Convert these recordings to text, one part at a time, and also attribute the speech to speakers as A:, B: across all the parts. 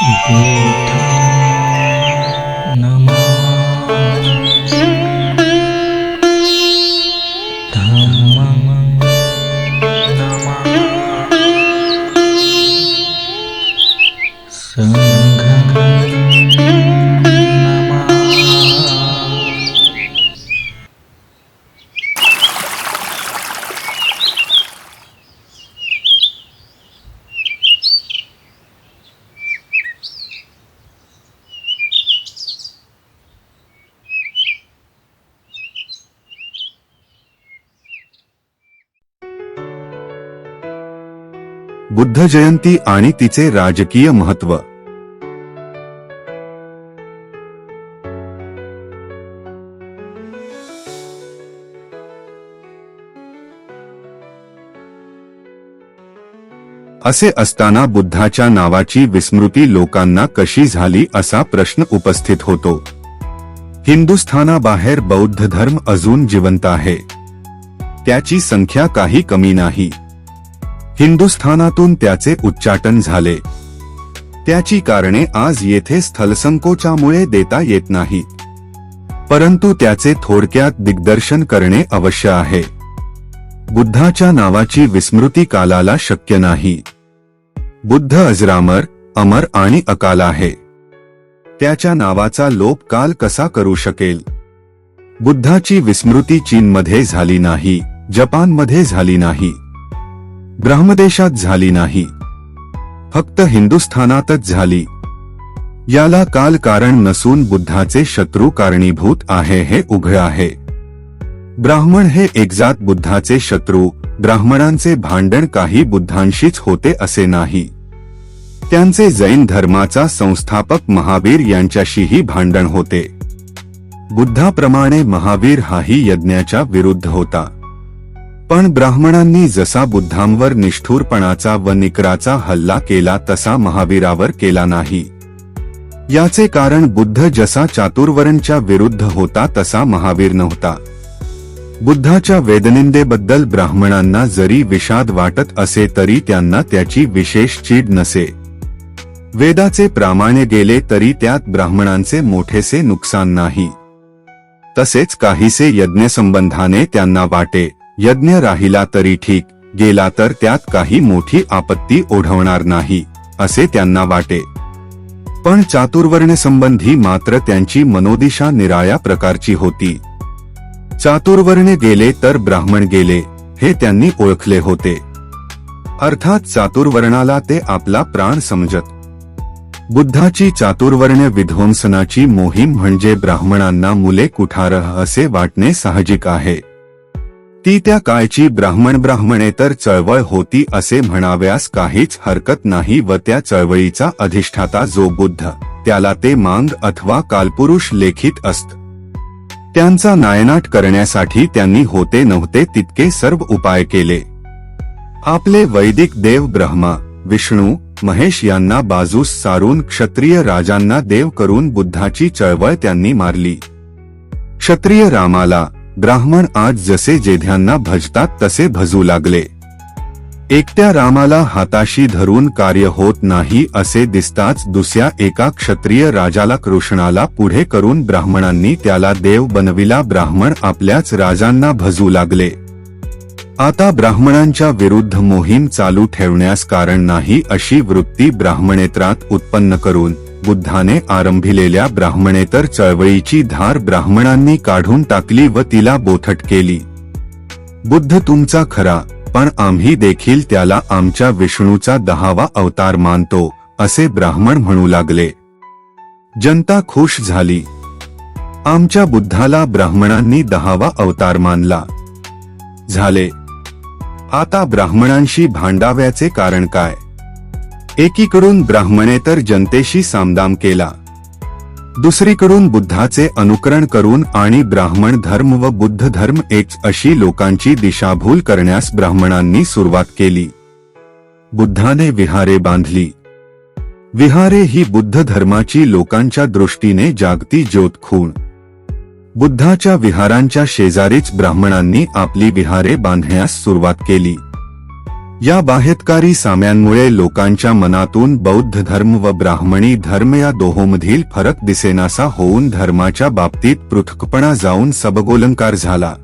A: y
B: Buddha Jayanti आणि तिचे राजकीय महत्त्व असे असताना बुद्धाच्या नावाची विस्मृती लोकांना कशी झाली असा प्रश्न उपस्थित होतो. हिंदुस्थानाबाहेर बौद्ध धर्म अजून जिवंत आहे. त्याची संख्या काही कमी नाही. हिंदुस्थानातून त्याचे उच्चाटन झाले. त्याची कारणे आज येथे स्थलसंकोचामुळे देता येत नाही. परंतु त्याचे थोडक्यात दिग्दर्शन करणे अवश्य आहे. बुद्धाच्या नावाची विस्मृती कालाला शक्य नाही. बुद्ध अजरामर अमर आणि अकाल आहे. त्याच्या नावाचा लोप काल कसा करू शकेल? बुद्धाची विस्मृती चीनमध्ये झाली नाही जपानमध्ये झाली नाही. ब्रह्मदेशात झाली नाही. फक्त हिंदुस्थानातच झाली. याला काल कारण नसून बुद्धाचे शत्रू कारणीभूत आहे हे उघड आहे. ब्राह्मण हे एकजात बुद्धाचे शत्रू ब्राह्मणांचे भांडण काही बुद्धांशीच होते असे नाही. त्यांचे जैन धर्माचा संस्थापक महावीर यांच्याशीही भांडण होते. बुद्धाप्रमाणे महावीर हाही यज्ञाच्या विरुद्ध होता. पण ब्राह्मणांनी जसा बुद्धांवर निष्ठुरपणाचा व निकराचा हल्ला केला तसा महावीरावर केला नाही. याचे कारण बुद्ध जसा चातुर्वरणच्या विरुद्ध होता तसा महावीर नव्हता. बुद्धाच्या वेदनिंदेबद्दल ब्राह्मणांना जरी विषाद वाटत असे तरी त्यांना त्याची विशेष चीड नसे. वेदाचे प्रामाण्य गेले तरी त्यात ब्राह्मणांचे मोठेसे नुकसान नाही. तसेच काहीसे यज्ञसंबंधाने त्यांना वाटे. यज्ञ राहिला तरी ठीक गेला तर त्यात काही मोठी आपत्ती ओढवणार नाही असे त्यांना वाटे. पण चातुर्वर्ण संबंधी मात्र त्यांची मनोदिशा निराळ्या प्रकारची होती. चातुर्वर्णे गेले तर ब्राह्मण गेले हे त्यांनी ओळखले होते. अर्थात चातुर्वर्णाला ते आपला प्राण समजत. बुद्धाची चातुर्वर्ण विध्वंसनाची मोहीम म्हणजे ब्राह्मणांना मुले कुठारह असे वाटणे साहजिक आहे. ती त्या काळची ब्राह्मण ब्राह्मणेतर चळवळ होती असे म्हणाव्यास काहीच हरकत नाही व त्या चळवळीचा अधिष्ठाता जो बुद्ध त्याला ते मांग अथवा कालपुरुष लेखित असत. त्यांचा नायनाट करण्यासाठी त्यांनी होते नव्हते तितके सर्व उपाय केले. आपले वैदिक देव ब्रह्मा विष्णू महेश यांना बाजूस सारून क्षत्रिय राजांना देव करून बुद्धाची चळवळ त्यांनी मारली. क्षत्रिय रामाला ब्राह्मण आज जसे जेध्यांना भजतात तसे भजू लागले. एकट्या रामाला हाताशी धरून कार्य होत नाही असे दिसताच दुसऱ्या एका क्षत्रिय राजाला कृष्णाला पुढे करून ब्राह्मणांनी त्याला देव बनविला ब्राह्मण आपल्याच राजांना भजू लागले. आता ब्राह्मणांच्या विरुद्ध मोहीम चालू ठेवण्यास कारण नाही अशी वृत्ती ब्राह्मणेत्रात उत्पन्न करून बुद्धाने आरंभिलेल्या ब्राह्मणेतर चळवळीची धार ब्राह्मणांनी काढून टाकली व तिला बोथट केली. बुद्ध तुमचा खरा पण आम्ही देखील त्याला आमच्या विष्णूचा दहावा अवतार मानतो असे ब्राह्मण म्हणू लागले. जनता खुश झाली. आमच्या बुद्धाला ब्राह्मणांनी दहावा अवतार मानला. झाले. आता ब्राह्मणांशी भांडाव्याचे कारण काय? एकीकडून ब्राह्मणेतर जनतेशी सामदाम केला. दुसरीकडून बुद्धाचे अनुकरण करून आणि ब्राह्मण धर्म व बुद्ध धर्म एक अशी लोकांची दिशाभूल करण्यास ब्राह्मणांनी सुरुवात केली. बुद्धाने विहारे बांधली. विहारे ही बुद्ध धर्माची लोकांच्या दृष्टीने जागती ज्योत खूण. बुद्धाच्या विहारांच्या शेजारीच ब्राह्मणांनी आपली विहारे बांधण्यास सुरुवात केली. या बाहेतकारी साम्यांमुळे लोकांच्या मनातून बौद्ध धर्म व ब्राह्मणी धर्म या दोहोमधील फरक दिसेनासा होऊन धर्माच्या बाबतीत पृथकपणा जाऊन सबगोलंकार झाला.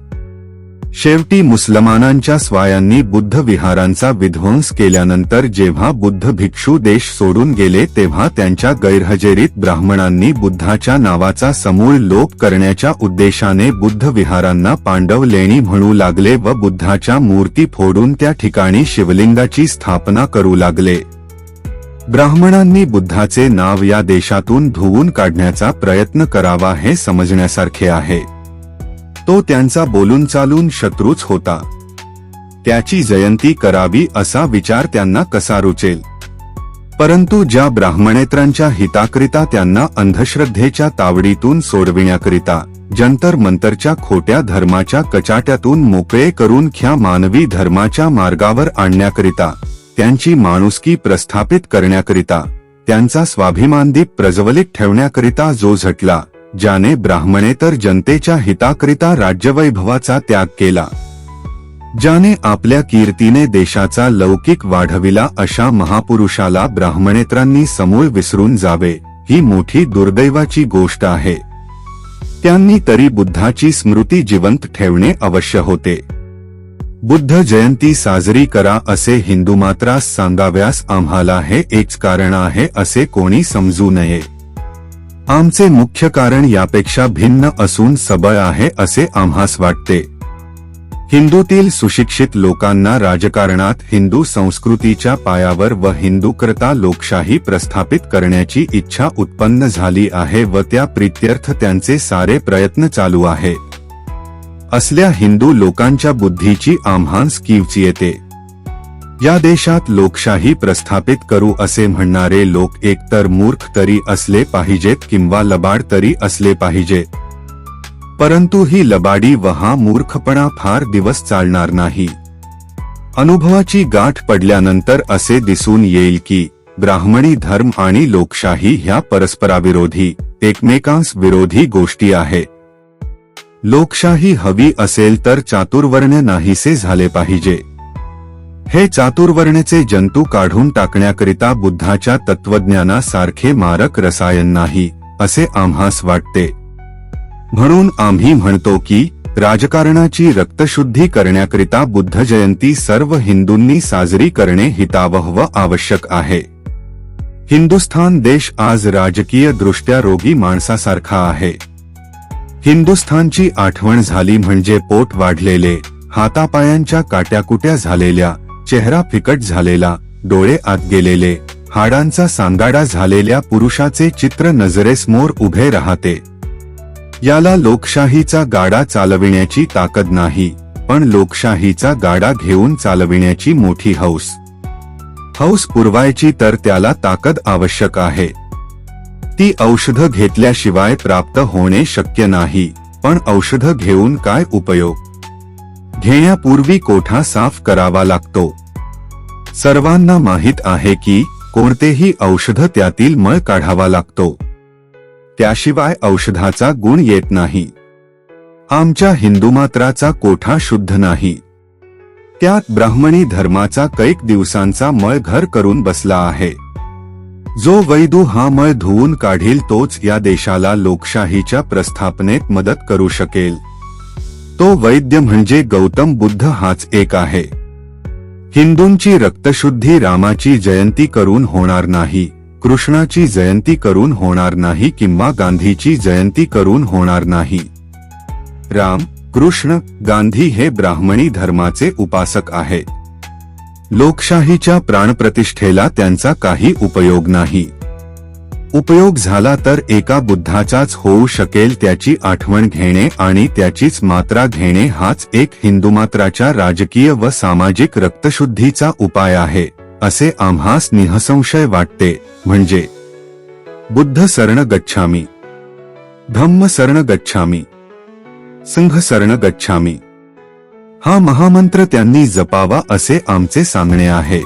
B: शेवटी मुसलमानांच्या स्वायांनी बुद्ध विहारांचा विध्वंस केल्यानंतर जेव्हा बुद्ध भिक्षू देश सोडून गेले तेव्हा त्यांच्या गैरहजेरीत ब्राह्मणांनी बुद्धाच्या नावाचा समूळ लोप करण्याच्या उद्देशाने बुद्ध विहारांना पांडव लेणी म्हणू लागले व बुद्धाच्या मूर्ती फोडून त्या ठिकाणी शिवलिंगाची स्थापना करू लागले. ब्राह्मणांनी बुद्धाचे नाव या देशातून धुवून काढण्याचा प्रयत्न करावा हे समजण्यासारखे आहे. तो त्यांचा बोलून चालून शत्रूच होता. त्याची जयंती करावी असा विचार त्यांना कसा रुचेल? परंतु ज्या ब्राह्मणेत्रांच्या हिताकरिता त्यांना अंधश्रद्धेच्या तावडीतून सोडविण्याकरिता जंतर मंतरच्या खोट्या धर्माच्या कचाट्यातून मोकळे करून ख्या मानवी धर्माच्या मार्गावर आणण्याकरिता त्यांची माणुसकी प्रस्थापित करण्याकरिता त्यांचा स्वाभिमानदीप प्रज्वलित ठेवण्याकरिता जो झटला ज्याने ब्राह्मणेतर जनतेच्या हिताकरिता राज्यवैभवाचा त्याग केला. ज्याने आपल्या कीर्तीने देशाचा लौकिक वाढविला अशा महापुरुषाला ब्राह्मणेत्रांनी समूळ विसरून जावे ही मोठी दुर्दैवाची गोष्ट आहे. त्यांनी तरी बुद्धाची स्मृती जिवंत ठेवणे अवश्य होते. बुद्ध जयंती साजरी करा असे हिंदू मात्रास सांगाव्यास आम्हाला हे एक कारण आहे असे कोणी समजू नये. आमचे मुख्य कारण यापेक्षा भिन्न असून सबळ आहे असे आम्हास वाटते. हिंदूतील सुशिक्षित लोकांना राजकारणात हिंदू संस्कृतीच्या पायावर व हिंदूकरता लोकशाही प्रस्थापित करण्याची इच्छा उत्पन्न झाली आहे व त्या प्रित्यर्थ त्यांचे सारे प्रयत्न चालू आहे. असल्या हिंदू लोकांच्या बुद्धीची आम्हांस कीवची येते. या देशात लोकशाही प्रस्थापित करू असे म्हणणारे लोक एकतर मूर्ख तरी असले पाहिजेत किंवा लबाड तरी असले पाहिजे. परंतु ही लबाडी व हा मूर्खपणा फार दिवस चालणार नाही. अनुभवाची गाठ पडल्यानंतर असे दिसून येईल की ब्राह्मणी धर्म आणि लोकशाही ह्या परस्पराविरोधी एकमेकांस विरोधी गोष्टी आहे. लोकशाही हवी असेल तर चातुर्वर्ण्य नाहीसे झाले पाहिजे. हे चातुर्वर्ण्याचे जंतू काढून टाकण्याकरिता बुद्धाच्या तत्वज्ञानासारखे मारक रसायन नाही असे आम्हास वाटते. म्हणून आम्ही म्हणतो की राजकारणाची रक्तशुद्धी करण्याकरिता बुद्ध जयंती सर्व हिंदूंनी साजरी करणे हितावह व आवश्यक आहे. हिंदुस्थान देश आज राजकीय दृष्ट्या रोगी माणसासारखा आहे. हिंदुस्थानची आठवण झाली म्हणजे पोट वाढलेले हातापायांच्या काट्याकुट्या झालेल्या चेहरा फिकट झालेला डोळे आत गेलेले हाडांचा सांगाडा झालेल्या पुरुषाचे चित्र नजरेसमोर उभे राहते. याला लोकशाहीचा गाडा चालविण्याची ताकद नाही पण लोकशाहीचा गाडा घेऊन चालविण्याची मोठी हौस. हौस पुरवायची तर त्याला ताकद आवश्यक आहे. ती औषध घेतल्याशिवाय प्राप्त होणे शक्य नाही पण औषध घेऊन काय उपयोग? घेण्यापूर्वी कोठा साफ करावा लागतो? सर्वांना माहीत आहे की कोणतेही औषध त्यातील मळ काढावा लागतो. त्याशिवाय औषधाचा गुण येत नाही. आमच्या हिंदुमात्राचा कोठा शुद्ध नाही. त्यात ब्राह्मणी धर्माचा कैक दिवसांचा मळ घर करून बसला आहे. जो वैदू हा मळ धुवून काढील तोच या देशाला लोकशाहीच्या प्रस्थापनेत मदत करू शकेल. तो वैद्य म्हणजे गौतम बुद्ध हाच एक आहे. हिंदूंची रक्तशुद्धी रामाची जयंती करून होणार नाही कृष्णाची जयंती करून होणार नाही किंवा गांधीची जयंती करून होणार नाही. राम कृष्ण गांधी हे ब्राह्मणी धर्माचे उपासक आहे लोकशाहीच्या प्राणप्रतिष्ठेला त्यांचा काही उपयोग नाही. उपयोग झाला तर एका बुद्धाचाच होऊ शकेल त्याची आठवण घेणे आणि त्याचीच मात्रा घेणे हाच एक हिंदुमात्राच्या राजकीय व सामाजिक रक्तशुद्धीचा उपाय आहे असे आम्हास निहसंशय वाटते. म्हणजे बुद्ध सर्ण गच्छामी धम्म सर्ण गच्छामी संघ सर्ण गच्छामी हा महामंत्र त्यांनी जपावा असे आमचे सांगणे आहे.